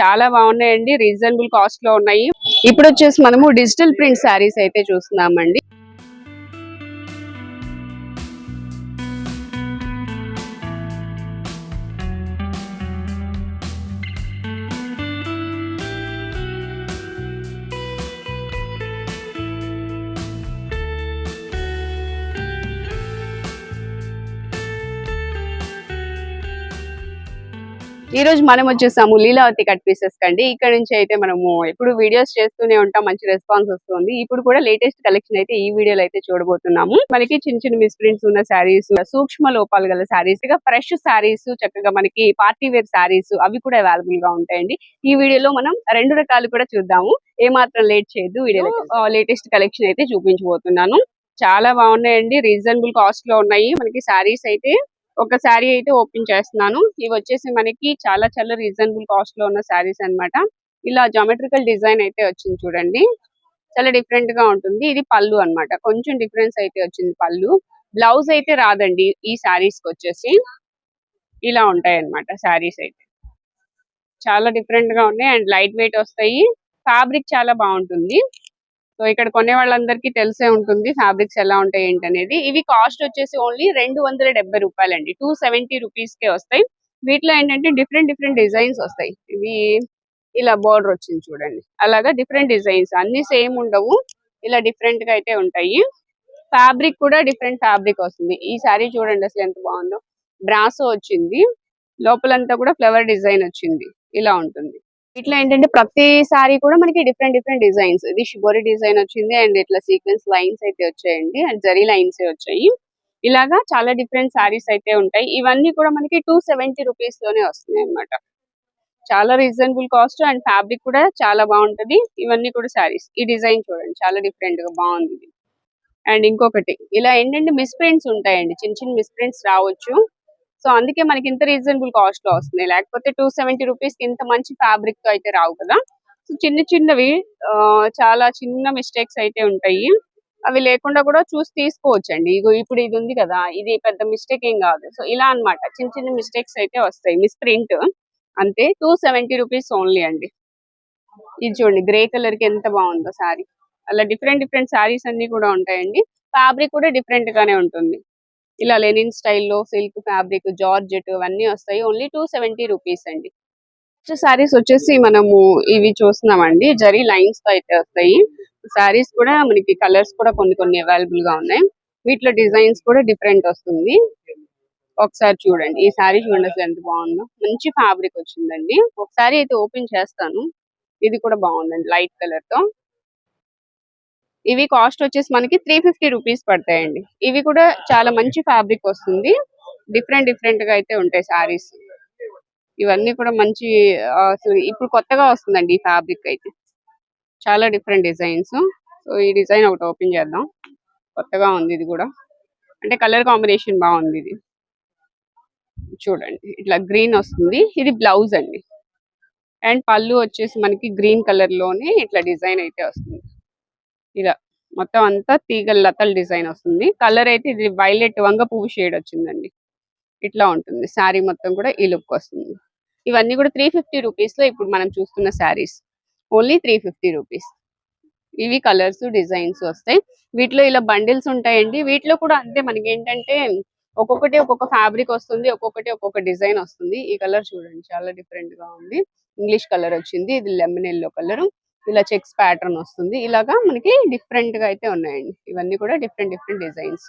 చాలా బాగున్నాయండి. రీజనబుల్ కాస్ట్లో ఉన్నాయి. ఇప్పుడు వచ్చేసి మనము డిజిటల్ ప్రింట్ శారీస్ అయితే చూస్తున్నామండి. ఈ రోజు మనం వచ్చేసాము లీలావతి కట్ పీసెస్ కండి. ఇక్కడ నుంచి అయితే మనము ఎప్పుడు వీడియోస్ చేస్తూనే ఉంటాం మంచి రెస్పాన్స్ వస్తుంది. ఇప్పుడు కూడా లేటెస్ట్ కలెక్షన్ అయితే ఈ వీడియోలో అయితే చూడబోతున్నాము. మనకి చిన్న చిన్న మిస్ప్రింట్స్ ఉన్న శారీస్ సూక్ష్మ లోపాలు గల శారీస్ ఇక ఫ్రెష్ శారీస్ చక్కగా మనకి పార్టీ వేర్ శారీస్ అవి కూడా అవైలబుల్గా ఉంటాయండి. ఈ వీడియోలో మనం రెండు రకాలు కూడా చూద్దాము. ఏ మాత్రం లేట్ చేయొద్దు వీడియోలో లేటెస్ట్ కలెక్షన్ అయితే చూపించబోతున్నాను. చాలా బాగున్నాయండి రీజనబుల్ కాస్ట్లో ఉన్నాయి. మనకి శారీస్ అయితే ఒక శారీ అయితే ఓపెన్ చేస్తున్నాను. ఇవి వచ్చేసి మనకి చాలా చాలా రీజనబుల్ కాస్ట్లో ఉన్న శారీస్ అన్నమాట. ఇలా జామెట్రికల్ డిజైన్ అయితే వచ్చింది చూడండి. చాలా డిఫరెంట్గా ఉంటుంది. ఇది పళ్ళు అన్నమాట. కొంచెం డిఫరెన్స్ అయితే వచ్చింది పళ్ళు. బ్లౌజ్ అయితే రాదండి ఈ శారీస్కి వచ్చేసి. ఇలా ఉంటాయి అన్నమాట శారీస్ అయితే. చాలా డిఫరెంట్గా ఉన్నాయి అండ్ లైట్ వెయిట్ వస్తాయి. ఫ్యాబ్రిక్ చాలా బాగుంటుంది. సో ఇక్కడ కొనే వాళ్ళందరికీ తెలిసే ఉంటుంది ఫ్యాబ్రిక్స్ ఎలా ఉంటాయి ఏంటి అనేది ఇవి కాస్ట్ వచ్చేసి ఓన్లీ రెండు వందల డెబ్బై రూపాయలండి. టూ సెవెంటీ రూపీస్కే వస్తాయి. వీటిలో ఏంటంటే డిఫరెంట్ డిఫరెంట్ డిజైన్స్ వస్తాయి. ఇవి ఇలా బోర్డర్ వచ్చింది చూడండి. అలాగా డిఫరెంట్ డిజైన్స్. అన్ని సేమ్ ఉండవు. ఇలా డిఫరెంట్గా అయితే ఉంటాయి. ఫ్యాబ్రిక్ కూడా డిఫరెంట్ ఫ్యాబ్రిక్ వస్తుంది. ఈ సారీ చూడండి అసలు ఎంత బాగుందో. బ్రాసో వచ్చింది. లోపలంతా కూడా ఫ్లవర్ డిజైన్ వచ్చింది. ఇలా ఉంటుంది. ఇట్లా ఏంటంటే ప్రతి సారీ కూడా మనకి డిఫరెంట్ డిఫరెంట్ డిజైన్స్ ఇది షిబోరి డిజైన్ వచ్చింది అండ్ ఇట్లా సీక్వెన్స్ లైన్స్ అయితే వచ్చాయండి అండ్ జరీ లైన్స్ వచ్చాయి. ఇలాగా చాలా డిఫరెంట్ సారీస్ అయితే ఉంటాయి. ఇవన్నీ కూడా మనకి టూ సెవెంటీ రూపీస్లోనే వస్తున్నాయి అన్నమాట. చాలా రీజనబుల్ కాస్ట్ అండ్ ఫ్యాబ్రిక్ కూడా చాలా బాగుంటది. ఇవన్నీ కూడా సారీస్ ఈ డిజైన్ చూడండి చాలా డిఫరెంట్గా బాగుంది అండ్ ఇంకొకటి ఇలా ఏంటంటే మిస్ప్రింట్స్ ఉంటాయండి. చిన్న చిన్న మిస్ప్రింట్స్ రావచ్చు. సో అందుకే మనకి ఇంత రీజనబుల్ కాస్ట్లో వస్తున్నాయి. లేకపోతే టూ సెవెంటీ రూపీస్కి ఇంత మంచి ఫ్యాబ్రిక్తో అయితే రావు కదా. సో చిన్న చిన్నవి ఆ, చాలా చిన్న మిస్టేక్స్ అయితే ఉంటాయి. అవి లేకుండా కూడా చూసి తీసుకోవచ్చు అండి ఇగో ఇప్పుడు ఇది ఉంది కదా ఇది పెద్ద మిస్టేక్ ఏం కాదు. సో ఇలా అన్నమాట చిన్న చిన్న మిస్టేక్స్ అయితే వస్తాయి. మిస్ ప్రింట్ అంతే. టూ సెవెంటీ రూపీస్ ఓన్లీ అండి. ఇది చూడండి గ్రే కలర్కి ఎంత బాగుందో సారీ అలా డిఫరెంట్ డిఫరెంట్ సారీస్ అన్ని కూడా ఉంటాయండి. ఫ్యాబ్రిక్ కూడా డిఫరెంట్ గానే ఉంటుంది. ఇలా లెనిన్ స్టైల్లో సిల్క్ ఫ్యాబ్రిక్ జార్జెట్ అవన్నీ వస్తాయి. ఓన్లీ టూ సెవెంటీ రూపీస్ అండి. సారీస్ వచ్చేసి మనము ఇవి చూస్తున్నామండి. జరీ లైన్స్తో అయితే వస్తాయి. సారీస్ కూడా మనకి కలర్స్ కూడా కొన్ని కొన్ని అవైలబుల్గా ఉన్నాయి. వీటిలో డిజైన్స్ కూడా డిఫరెంట్ వస్తుంది. ఒకసారి చూడండి. ఈ శారీ చూడండి అసలు ఎంత బాగుందో. మంచి ఫ్యాబ్రిక్ వచ్చిందండి. ఒకసారి అయితే ఓపెన్ చేస్తాను. ఇది కూడా బాగుందండి లైట్ కలర్తో. ఇవి కాస్ట్ వచ్చేసి మనకి త్రీ ఫిఫ్టీ రూపీస్ పడతాయండి. ఇవి కూడా చాలా మంచి ఫ్యాబ్రిక్ వస్తుంది. డిఫరెంట్ డిఫరెంట్గా అయితే ఉంటాయి సారీస్ ఇవన్నీ కూడా మంచి ఇప్పుడు కొత్తగా వస్తుందండి ఈ ఫ్యాబ్రిక్ అయితే. చాలా డిఫరెంట్ డిజైన్స్ సో ఈ డిజైన్ ఒకటి ఓపెన్ చేద్దాం. కొత్తగా ఉంది ఇది కూడా. అంటే కలర్ కాంబినేషన్ బాగుంది ఇది. చూడండి. ఇట్లా గ్రీన్ వస్తుంది. ఇది బ్లౌజ్ అండి. అండ్ పళ్ళు వచ్చేసి మనకి గ్రీన్ కలర్లోనే ఇట్లా డిజైన్ అయితే వస్తుంది. ఇలా మొత్తం అంతా తీగల లతల డిజైన్ వస్తుంది. కలర్ అయితే ఇది వైలెట్ వంగ పువ్వు షేడ్ వచ్చిందండి. ఇట్లా ఉంటుంది. శారీ మొత్తం కూడా ఈ లుక్ వస్తుంది. ఇవన్నీ కూడా త్రీ ఫిఫ్టీ రూపీస్లో ఇప్పుడు మనం చూస్తున్న saris only three fifty rupees ఇవి కలర్స్ డిజైన్స్ వస్తాయి. వీటిలో ఇలా బండిల్స్ ఉంటాయండి. వీటిలో కూడా అంతే మనకి ఏంటంటే ఒక్కొక్కటి ఒక్కొక్క ఫ్యాబ్రిక్ వస్తుంది ఒక్కొక్కటి ఒక్కొక్క డిజైన్ వస్తుంది. ఈ కలర్ చూడండి చాలా డిఫరెంట్గా ఉంది. ఇంగ్లీష్ కలర్ వచ్చింది. ఇది లెమన్ ఎల్లో కలర్ ఇలా చెక్స్ ప్యాటర్న్ వస్తుంది. ఇలాగా మనకి డిఫరెంట్గా అయితే ఉన్నాయండి. ఇవన్నీ కూడా డిఫరెంట్ డిఫరెంట్ డిజైన్స్.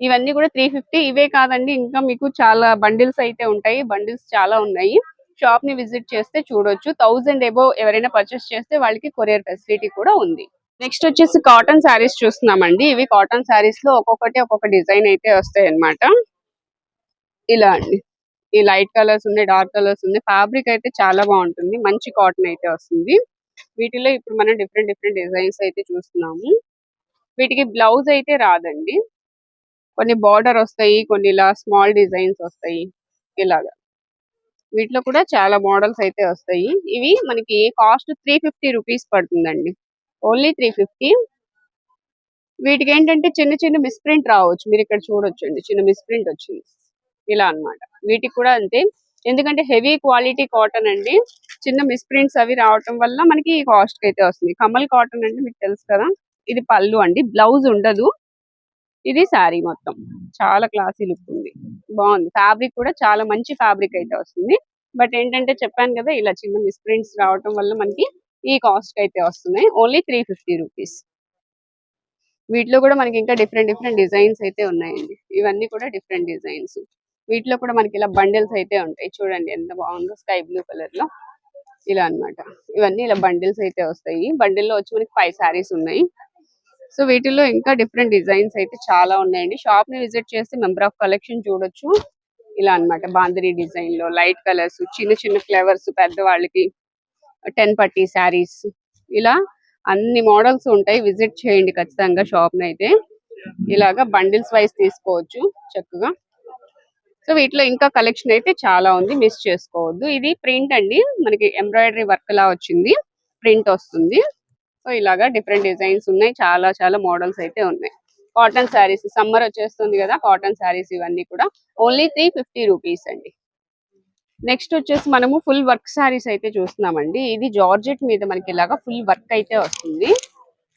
ఇవన్నీ కూడా త్రీ ఫిఫ్టీ. ఇవే కాదండి ఇంకా మీకు చాలా బండిల్స్ అయితే ఉంటాయి. బండిల్స్ చాలా ఉన్నాయి. షాప్ని విజిట్ చేస్తే చూడొచ్చు. థౌసండ్ ఎబో ఎవరైనా పర్చేస్ చేస్తే వాళ్ళకి కొరియర్ ఫెసిలిటీ కూడా ఉంది. నెక్స్ట్ వచ్చేసి కాటన్ శారీస్ చూస్తున్నామండి. ఇవి కాటన్ శారీస్లో ఒక్కొక్కటి ఒక్కొక్క డిజైన్ అయితే వస్తాయి అనమాట ఇలా అండి. ఈ లైట్ కలర్స్ ఉన్నాయి డార్క్ కలర్స్ ఉన్నాయి. ఫ్యాబ్రిక్ అయితే చాలా బాగుంటుంది. మంచి కాటన్ అయితే వస్తుంది. వీటిలో ఇప్పుడు మనం డిఫరెంట్ డిఫరెంట్ డిజైన్స్ అయితే చూస్తున్నాము. వీటికి బ్లౌజ్ అయితే రాదండి. కొన్ని బార్డర్ వస్తాయి కొన్ని ఇలా స్మాల్ డిజైన్స్ వస్తాయి. ఇలాగా. వీటిలో కూడా చాలా మోడల్స్ అయితే వస్తాయి. ఇవి మనకి కాస్ట్ త్రీ ఫిఫ్టీ రూపీస్ పడుతుందండి. ఓన్లీ త్రీ ఫిఫ్టీ వీటికి ఏంటంటే చిన్న చిన్న మిస్ప్రింట్ రావచ్చు. మీరు ఇక్కడ చూడొచ్చండి. చిన్న మిస్ప్రింట్ వచ్చింది. ఇలా అన్నమాట. వీటికి కూడా అంతే. ఎందుకంటే హెవీ క్వాలిటీ కాటన్ అండి. చిన్న మిస్ప్రింట్స్ అవి రావటం వల్ల మనకి కాస్ట్ అయితే వస్తుంది. కమల్ కాటన్ అంటే మీకు తెలుసు కదా ఇది పళ్ళు అండి. బ్లౌజ్ ఉండదు. ఇది శారీ మొత్తం. చాలా క్లాసీ లుక్ ఉంది. బాగుంది. ఫ్యాబ్రిక్ కూడా చాలా మంచి ఫ్యాబ్రిక్ అయితే వస్తుంది. బట్ ఏంటంటే చెప్పాను కదా ఇలా చిన్న మిస్ప్రింట్స్ రావటం వల్ల మనకి ఈ కాస్ట్ అయితే వస్తున్నాయి ఓన్లీ త్రీ ఫిఫ్టీ రూపీస్. వీటిలో కూడా మనకి ఇంకా డిఫరెంట్ డిఫరెంట్ డిజైన్స్ అయితే ఉన్నాయండి. ఇవన్నీ కూడా డిఫరెంట్ డిజైన్స్. వీటిలో కూడా మనకి ఇలా బండిల్స్ అయితే ఉంటాయి. చూడండి ఎంత బాగుందో స్కై బ్లూ కలర్లో ఇలా అన్నమాట. ఇవన్నీ ఇలా బండిల్స్ అయితే వస్తాయి. బండిల్లో వచ్చి మనకి ఫైవ్ సారీస్ ఉన్నాయి. సో వీటిల్లో ఇంకా డిఫరెంట్ డిజైన్స్ అయితే చాలా ఉన్నాయండి. షాప్ని విజిట్ చేస్తే మెంబర్ ఆఫ్ కలెక్షన్ చూడొచ్చు. ఇలా అన్నమాట. బాందరి డిజైన్లో లైట్ కలర్స్ చిన్న చిన్న ఫ్లేవర్స్ పెద్దవాళ్ళకి టెన్ పట్టీ శారీస్ ఇలా అన్ని మోడల్స్ ఉంటాయి. విజిట్ చేయండి ఖచ్చితంగా షాప్ని అయితే. ఇలాగా బండిల్స్ వైస్ తీసుకోవచ్చు చక్కగా. సో వీటిలో ఇంకా కలెక్షన్ అయితే చాలా ఉంది. మిస్ చేసుకోవద్దు. ఇది ప్రింట్ అండి. మనకి ఎంబ్రాయిడరీ వర్క్ లా వచ్చింది. ప్రింట్ వస్తుంది. సో ఇలాగా డిఫరెంట్ డిజైన్స్ ఉన్నాయి. చాలా చాలా మోడల్స్ అయితే ఉన్నాయి. కాటన్ శారీస్ సమ్మర్ వచ్చేస్తుంది కదా కాటన్ శారీస్ ఇవన్నీ కూడా. ఓన్లీ త్రీ ఫిఫ్టీ రూపీస్ అండి. నెక్స్ట్ వచ్చేసి మనము ఫుల్ వర్క్ శారీస్ అయితే చూస్తున్నామండి. ఇది జార్జెట్ మీద మనకి ఇలాగా ఫుల్ వర్క్ అయితే వస్తుంది.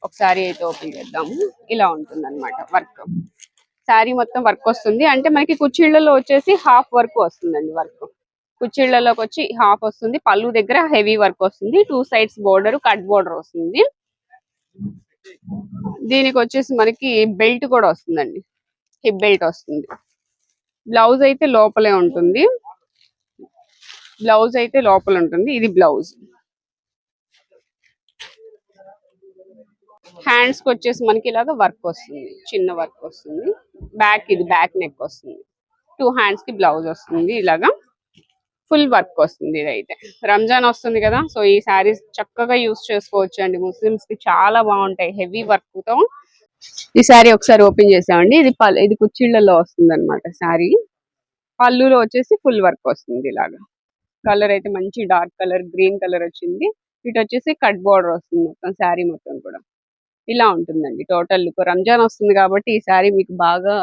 ఒకసారి అయితే ఓపెన్ చేద్దాము. ఇలా ఉంటుంది అనమాట వర్క్ శారీ మొత్తం వర్క్ వస్తుంది. అంటే మనకి కుచ్చిళ్ళలో వచ్చేసి హాఫ్ వర్క్ వస్తుందండి వర్క్. కుచ్చిళ్ళలోకి వచ్చి హాఫ్ వస్తుంది. పళ్ళు దగ్గర హెవీ వర్క్ వస్తుంది. Two sides border cut border వస్తుంది. దీనికి వచ్చేసి మనకి బెల్ట్ కూడా వస్తుందండి. హిప్ బెల్ట్ వస్తుంది. బ్లౌజ్ అయితే లోపలే ఉంటుంది. బ్లౌజ్ అయితే లోపల ఉంటుంది. ఇది బ్లౌజ్. హ్యాండ్స్కి వచ్చేసి మనకి ఇలాగ వర్క్ వస్తుంది. చిన్న వర్క్ వస్తుంది. బ్యాక్ ఇది బ్యాక్ నెక్ వస్తుంది. టూ హ్యాండ్స్కి బ్లౌజ్ వస్తుంది ఇలాగా. ఫుల్ వర్క్ వస్తుంది ఇదైతే. రంజాన్ వస్తుంది కదా సో ఈ శారీస్ చక్కగా యూస్ చేసుకోవచ్చు అండి ముస్లిమ్స్కి చాలా బాగుంటాయి హెవీ వర్క్తో. ఈ శారీ ఒకసారి ఓపెన్ చేసామండి. ఇది పల్- ఇది కుచ్చిళ్ళలో వస్తుంది అనమాట శారీ పళ్ళులో వచ్చేసి ఫుల్ వర్క్ వస్తుంది ఇలాగా. కలర్ అయితే మంచి డార్క్ కలర్ గ్రీన్ కలర్ వచ్చింది. ఇటు వచ్చేసి కట్ బార్డర్ వస్తుంది మొత్తం శారీ మొత్తం కూడా. ఇలా ఉంటుందండి. టోటల్ లుక్ రంజాన్ వస్తుంది కాబట్టి ఈ శారీ మీకు బాగా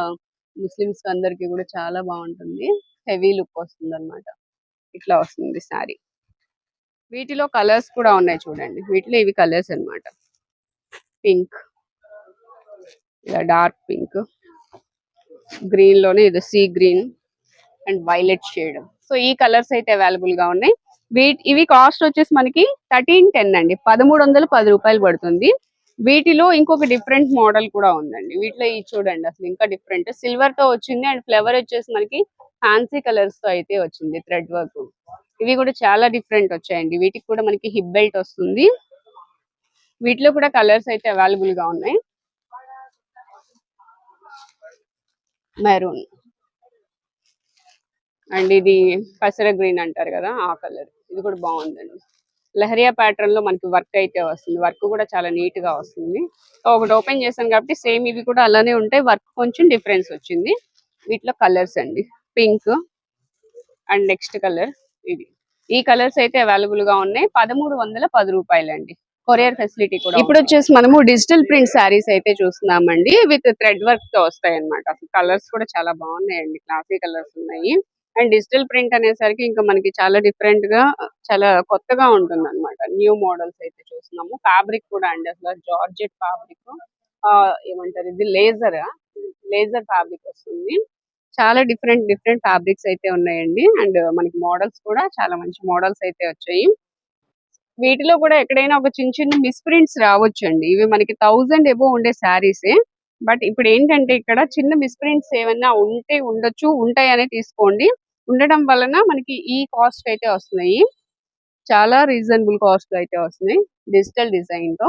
ముస్లిమ్స్ అందరికి కూడా చాలా బాగుంటుంది. హెవీ లుక్ వస్తుంది అనమాట ఇట్లా వస్తుంది శారీ వీటిలో కలర్స్ కూడా ఉన్నాయి చూడండి. వీటిలో ఇవి కలర్స్ అన్నమాట. పింక్. ఇలా డార్క్ పింక్. గ్రీన్లోనే ఇది sea green and violet shade. So ఈ కలర్స్ అయితే అవైలబుల్గా ఉన్నాయి. వీటి ఇవి కాస్ట్ వచ్చేసి మనకి థర్టీన్ టెన్ అండి. పదమూడు వందల పది రూపాయలు పడుతుంది. వీటిలో ఇంకొక డిఫరెంట్ మోడల్ కూడా ఉందండి. వీటిలో ఇది చూడండి అసలు ఇంకా డిఫరెంట్ సిల్వర్తో వచ్చింది అండ్ ఫ్లవర్ వచ్చేసి మనకి ఫ్యాన్సీ కలర్స్తో అయితే వచ్చింది థ్రెడ్ వర్క్ ఇవి కూడా చాలా డిఫరెంట్ వచ్చాయండి. వీటికి కూడా మనకి హిప్ బెల్ట్ వస్తుంది. వీటిలో కూడా కలర్స్ అయితే అవైలబుల్గా ఉన్నాయి. మెరూన్ అండ్ ఇది పసర గ్రీన్ అంటారు కదా ఆ కలర్ ఇది కూడా బాగుందండి. లహరియా ప్యాటర్న్లో మనకి వర్క్ అయితే వస్తుంది. వర్క్ కూడా చాలా నీట్గా వస్తుంది. సో ఒకటి ఓపెన్ చేశాను కాబట్టి సేమ్ ఇవి కూడా అలానే ఉంటాయి. వర్క్ కొంచెం డిఫరెన్స్ వచ్చింది. వీటిలో కలర్స్ అండి. పింక్ అండ్ నెక్స్ట్ కలర్ ఇది. ఈ కలర్స్ అయితే అవైలబుల్గా ఉన్నాయి. పదమూడు వందల పది రూపాయలు అండి కొరియర్ ఫెసిలిటీ కూడా ఇప్పుడు వచ్చేసి మనము డిజిటల్ ప్రింట్ శారీస్ అయితే చూస్తున్నామండి. విత్ థ్రెడ్ వర్క్తో వస్తాయి అనమాట అసలు కలర్స్ కూడా చాలా బాగున్నాయండి. క్లాసీ కలర్స్ ఉన్నాయి. అండ్ డిజిటల్ ప్రింట్ అనేసరికి ఇంకా మనకి చాలా డిఫరెంట్గా చాలా కొత్తగా ఉంటుంది అనమాట న్యూ మోడల్స్ అయితే చూస్తున్నాము. ఫ్యాబ్రిక్ కూడా అండి అసలు. Georgette fabric. ఏమంటారు ఇది? లేజర్ లేజర్ ఫ్యాబ్రిక్ వస్తుంది. చాలా డిఫరెంట్ డిఫరెంట్ ఫ్యాబ్రిక్స్ అయితే ఉన్నాయండి. అండ్ మనకి మోడల్స్ కూడా చాలా మంచి మోడల్స్ అయితే వచ్చాయి. వీటిలో కూడా ఎక్కడైనా ఒక చిన్న చిన్న మిస్ప్రింట్స్ రావచ్చండి. ఇవి మనకి థౌజండ్ ఎబో ఉండే శారీసే. బట్ ఇప్పుడు ఏంటంటే ఇక్కడ చిన్న మిస్ప్రింట్స్ ఏమైనా ఉంటే ఉండొచ్చు ఉంటాయనే తీసుకోండి. ఉండడం వలన మనకి ఈ కాస్ట్ అయితే వస్తున్నాయి. చాలా రీజనబుల్ కాస్ట్ అయితే వస్తున్నాయి. డిజిటల్ డిజైన్తో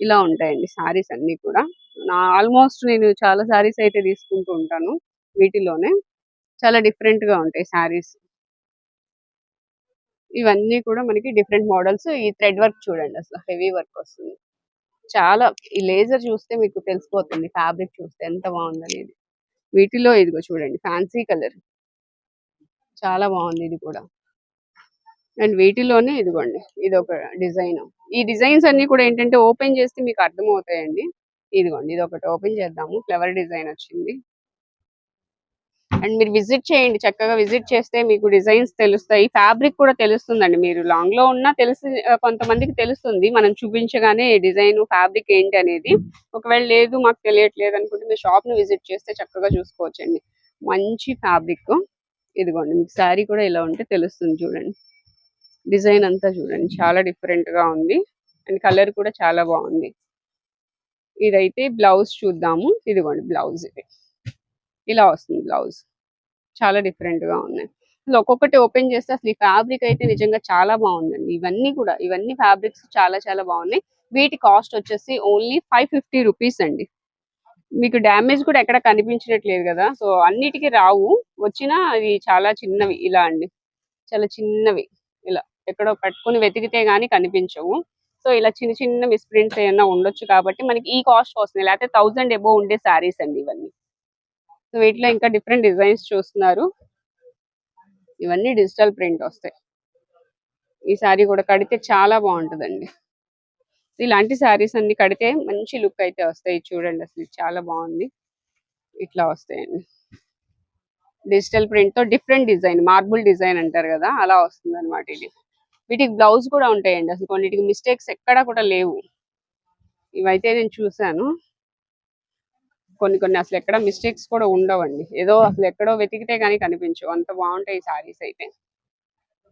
ఇలా ఉంటాయండి శారీస్ అన్ని కూడా. నా ఆల్మోస్ట్ నేను చాలా శారీస్ అయితే తీసుకుంటూ ఉంటాను వీటిలోనే. చాలా డిఫరెంట్గా ఉంటాయి శారీస్ ఇవన్నీ కూడా మనకి డిఫరెంట్ మోడల్స్ ఈ థ్రెడ్ వర్క్ చూడండి అసలు హెవీ వర్క్ వస్తుంది. చాలా ఈ లేజర్ చూస్తే మీకు తెలిసిపోతుంది. ఫ్యాబ్రిక్ చూస్తే ఎంత బాగుందనేది. వీటిలో ఇదిగో చూడండి ఫ్యాన్సీ కలర్ చాలా బాగుంది ఇది కూడా. అండ్ వీటిలోనే ఇదిగోండి ఇది ఒక డిజైన్. ఈ డిజైన్స్ అన్ని కూడా ఏంటంటే ఓపెన్ చేస్తే మీకు అర్థమవుతాయండి. ఇదిగోండి ఇది ఒకటి ఓపెన్ చేద్దాము. ఫ్లవర్ డిజైన్ వచ్చింది. అండ్ మీరు విజిట్ చేయండి చక్కగా విజిట్ చేస్తే మీకు డిజైన్స్ తెలుస్తాయి. ఫ్యాబ్రిక్ కూడా తెలుస్తుందండి. మీరు లాంగ్లో ఉన్నా తెలిసి కొంతమందికి తెలుస్తుంది. మనం చూపించగానే డిజైన్ ఫ్యాబ్రిక్ ఏంటి అనేది. ఒకవేళ లేదు మాకు తెలియట్లేదు అనుకుంటే మీరు షాప్ని విజిట్ చేస్తే చక్కగా చూసుకోవచ్చండి. మంచి ఫ్యాబ్రిక్. ఇదిగోండి మీకు శారీ కూడా ఇలా ఉంటే తెలుస్తుంది చూడండి. డిజైన్ అంతా చూడండి చాలా డిఫరెంట్గా ఉంది. అండ్ కలర్ కూడా చాలా బాగుంది. ఇదైతే బ్లౌజ్ చూద్దాము. ఇదిగోండి బ్లౌజ్ ఇది. ఇలా వస్తుంది బ్లౌజ్. చాలా డిఫరెంట్గా ఉన్నాయి. అసలు ఒక్కొక్కటి ఓపెన్ చేస్తే అసలు ఈ ఫ్యాబ్రిక్ అయితే నిజంగా చాలా బాగుందండి. ఇవన్నీ కూడా ఇవన్నీ ఫ్యాబ్రిక్స్ చాలా చాలా బాగున్నాయి. వీటి కాస్ట్ వచ్చేసి ఓన్లీ ఫైవ్ ఫిఫ్టీ రూపీస్ అండి. మీకు డ్యామేజ్ కూడా ఎక్కడ కనిపించట్లేదు కదా. సో అన్నిటికీ రావు. వచ్చినా అది చాలా చిన్నవి. ఇలా అండి. చాలా చిన్నవి. ఇలా ఎక్కడో పట్టుకొని వెతికితే గానీ కనిపించవు. సో ఇలా చిన్న చిన్న మిస్ప్రింట్స్ ఏమైనా ఉండొచ్చు కాబట్టి మనకి ఈ కాస్ట్ వస్తుంది లేకపోతే థౌసండ్ ఎబో ఉండే శారీస్ అండి ఇవన్నీ. సో వీటిలో ఇంకా డిఫరెంట్ డిజైన్స్ చూస్తున్నారు. ఇవన్నీ డిజిటల్ ప్రింట్ వస్తాయి. ఈ శారీ కూడా కడితే చాలా బాగుంటుందండి. ఇలాంటి శారీస్ అన్ని కడితే మంచి లుక్ అయితే వస్తాయి చూడండి అసలు. ఇది చాలా బాగుంది. ఇట్లా వస్తాయండి. డిజిటల్ ప్రింట్తో డిఫరెంట్ డిజైన్ మార్బుల్ డిజైన్ అంటారు కదా అలా వస్తుంది అనమాట ఇది. వీటికి బ్లౌజ్ కూడా ఉంటాయండి అసలు. కొన్నిటికి మిస్టేక్స్ ఎక్కడా కూడా లేవు. ఇవైతే నేను చూసాను కొన్ని కొన్ని అసలు ఎక్కడ మిస్టేక్స్ కూడా ఉండవండి. ఏదో అసలు ఎక్కడో వెతికితే కానీ కనిపించవు. అంత బాగుంటాయి సారీస్ అయితే.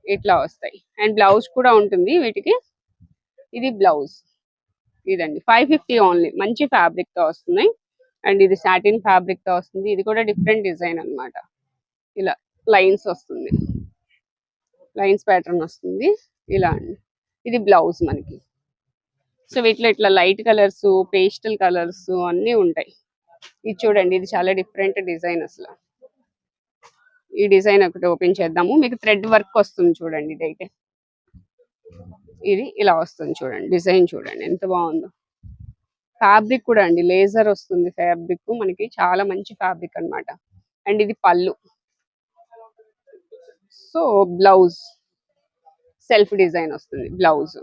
ఇట్లా వస్తాయి. అండ్ బ్లౌజ్ కూడా ఉంటుంది వీటికి. ఇది బ్లౌజ్ ఇదండి. ఫైవ్ ఫిఫ్టీ ఓన్లీ మంచి ఫ్యాబ్రిక్తో వస్తున్నాయి అండ్ ఇది సాటిన్ ఫ్యాబ్రిక్తో వస్తుంది. ఇది కూడా డిఫరెంట్ డిజైన్ అన్నమాట. ఇలా లైన్స్ వస్తుంది. లైన్స్ ప్యాటర్న్ వస్తుంది. ఇలా అండి. ఇది బ్లౌజ్ మనకి. సో వీటిలో ఇట్లా లైట్ కలర్స్ పేస్టల్ కలర్స్ అన్నీ ఉంటాయి. ఇది చూడండి. ఇది చాలా డిఫరెంట్ డిజైన్ అసలు. ఈ డిజైన్ ఒకటి ఓపెన్ చేద్దాము. మీకు థ్రెడ్ వర్క్ వస్తుంది చూడండి. ఇదైతే. ఇది ఇలా వస్తుంది చూడండి డిజైన్ చూడండి ఎంత బాగుందో. ఫ్యాబ్రిక్ కూడా అండి లేజర్ వస్తుంది ఫ్యాబ్రిక్ మనకి చాలా మంచి ఫ్యాబ్రిక్ అన్నమాట. అండ్ ఇది పళ్ళు. So blouse. సెల్ఫ్ డిజైన్ వస్తుంది బ్లౌజ్.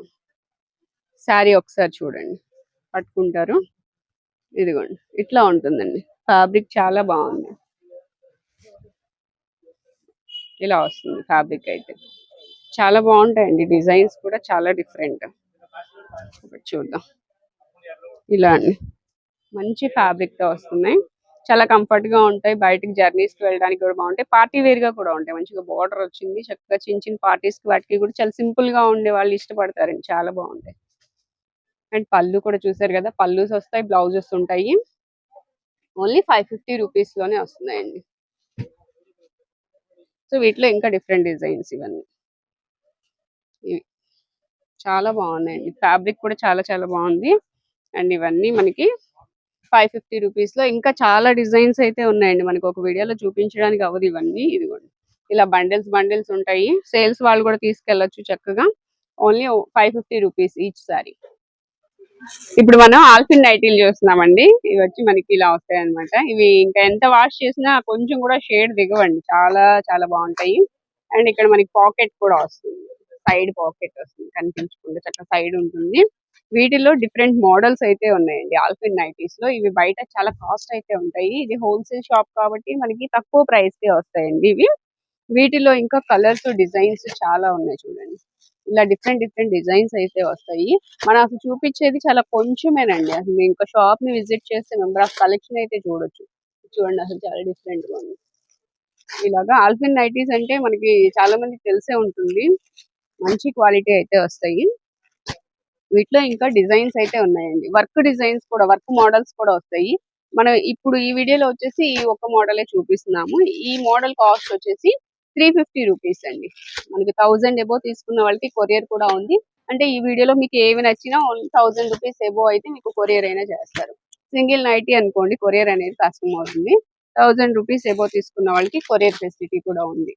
శారీ ఒకసారి చూడండి పట్టుకుంటారు. ఇదిగోండి ఇట్లా ఉంటుందండి. ఫ్యాబ్రిక్ చాలా బాగుంది. ఇలా వస్తుంది ఫ్యాబ్రిక్ అయితే. చాలా బాగుంటాయండి. డిజైన్స్ కూడా చాలా డిఫరెంట్. చూద్దాం. ఇలా అండి. మంచి ఫ్యాబ్రిక్తో వస్తున్నాయి. చాలా కంఫర్ట్గా ఉంటాయి. బయటకి జర్నీస్కి వెళ్ళడానికి కూడా బాగుంటాయి. పార్టీ వేర్గా కూడా ఉంటాయి. మంచిగా బార్డర్ వచ్చింది. చక్కగా చిన్న చిన్న పార్టీస్కి వాటికి కూడా చాలా సింపుల్గా ఉండే వాళ్ళు ఇష్టపడతారండి. చాలా బాగుంటాయి. అండ్ పళ్ళు కూడా చూసారు కదా? పళ్ళుస్ వస్తాయి బ్లౌజెస్ ఉంటాయి. ఓన్లీ ఫైవ్ ఫిఫ్టీ రూపీస్లోనే వస్తున్నాయండి. సో వీటిలో ఇంకా డిఫరెంట్ డిజైన్స్ ఇవన్నీ. ఇవి చాలా బాగున్నాయండి. ఫ్యాబ్రిక్ కూడా చాలా చాలా బాగుంది. అండ్ ఇవన్నీ మనకి ఫైవ్ ఫిఫ్టీ రూపీస్లో ఇంకా చాలా డిజైన్స్ అయితే ఉన్నాయండి. మనకి ఒక వీడియోలో చూపించడానికి అవ్వదు ఇవన్నీ. ఇదిగోండి. ఇలా బండిల్స్ బండిల్స్ ఉంటాయి. సేల్స్ వాళ్ళు కూడా తీసుకెళ్ళొచ్చు చక్కగా. Only five fifty rupees each sari. ఇప్పుడు మనం ఆల్ఫిన్ నైటీలు చూస్తున్నామండి. ఇవి వచ్చి మనకి ఇలా వస్తాయి అన్నమాట ఇవి ఇంకా ఎంత వాష్ చేసినా కొంచెం కూడా షేడ్ దిగవండి. చాలా చాలా బాగుంటాయి. అండ్ ఇక్కడ మనకి పాకెట్ కూడా వస్తుంది. సైడ్ పాకెట్ వస్తుంది కనిపించకుండా చక్కగా సైడ్ ఉంటుంది. వీటిలో డిఫరెంట్ మోడల్స్ అయితే ఉన్నాయండి. ఆల్ఫిన్ నైటీస్లో ఇవి బయట చాలా కాస్ట్ అయితే ఉంటాయి. ఇది హోల్సేల్ షాప్ కాబట్టి మనకి తక్కువ ప్రైస్ కే వస్తాయండి ఇవి. వీటిలో ఇంకా కలర్స్ డిజైన్స్ చాలా ఉన్నాయి చూడండి. ఇలా డిఫరెంట్ డిఫరెంట్ డిజైన్స్ అయితే వస్తాయి. మనం అసలు చూపించేది చాలా కొంచెమేనండి. అసలు మేము ఇంకా షాప్ని విజిట్ చేస్తే మెంబర్ ఆఫ్ కలెక్షన్ అయితే చూడొచ్చు. చూడండి అసలు చాలా డిఫరెంట్గా ఉంది. ఇలాగా ఆల్ఫిన్ నైటీస్ అంటే మనకి చాలా మంది తెలిసే ఉంటుంది. మంచి క్వాలిటీ అయితే వస్తాయి. వీటిలో ఇంకా డిజైన్స్ అయితే ఉన్నాయండి. వర్క్ డిజైన్స్ కూడా వర్క్ మోడల్స్ కూడా వస్తాయి. మనం ఇప్పుడు ఈ వీడియోలో వచ్చేసి ఈ ఒక మోడలే చూపిస్తున్నాము. ఈ మోడల్ కాస్ట్ వచ్చేసి త్రీ ఫిఫ్టీ రూపీస్ అండి. మనకి థౌజండ్ ఎబో తీసుకున్న వాళ్ళకి కొరియర్ కూడా ఉంది. అంటే ఈ వీడియోలో మీకు ఏవి నచ్చినా థౌజండ్ రూపీస్ ఎబో అయితే మీకు కొరియర్ అయినా చేస్తారు. సింగిల్ నైటీ అనుకోండి కొరియర్ అనేది కష్టం అవుతుంది. థౌజండ్ రూపీస్ ఎబో తీసుకున్న వాళ్ళకి కొరియర్ ఫెసిలిటీ కూడా ఉంది.